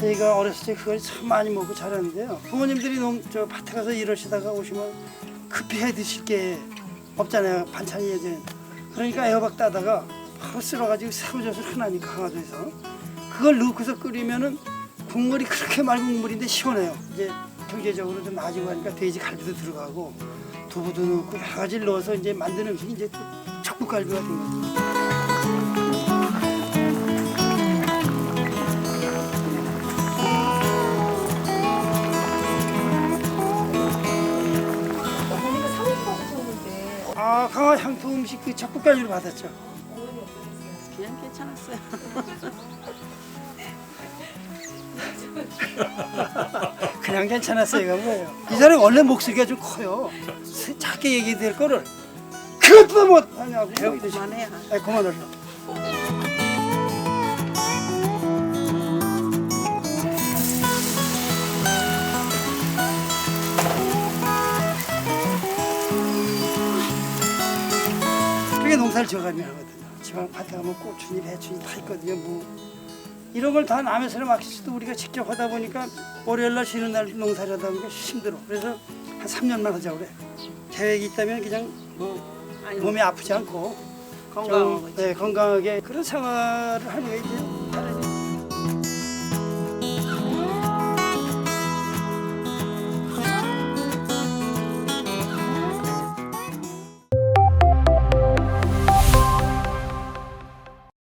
저희가 어렸을 때 그걸 참 많이 먹고 자랐는데요. 부모님들이 농, 저 밭에 가서 일하시다가 오시면 급히 해 드실 게 없잖아요. 반찬이 이제. 그러니까 애호박 따다가 바로 쓸어가지고 새우젓을 흔하니까 강화도에서 그걸 넣고서 끓이면은 국물이 그렇게 맑은 국물인데 시원해요. 이제 경제적으로 좀 나아지고 하니까 돼지 갈비도 들어가고 두부도 넣고 여러 가지를 넣어서 이제 만든 음식이 이제 또 척국갈비가 된 거죠. 아 강화 향토 음식 그 척국갈비를 받았죠. 그냥 괜찮았어요. 그냥 괜찮았어요. 이거 뭐예요? 이 사람이 원래 목소리가 좀 커요. 세- 작게 얘기될 거를 그것도 못하냐고. 그만해야. 아, 그만하려. 농사를 지어가면 하거든요. 지방 밭에 가면 고추니 배추니 다 있거든요. 무 이런 걸 다 남의 사람 맡기지도 우리가 직접 하다 보니까 월요일 날 쉬는 날 농사를 하다 보니까 힘들어. 그래서 한 3년만 하자고 그래. 계획이 있다면 그냥 뭐 아니, 몸이 아프지 않고 건강하고 좀, 네, 건강하게 그런 생활을 하는 게 이제 다른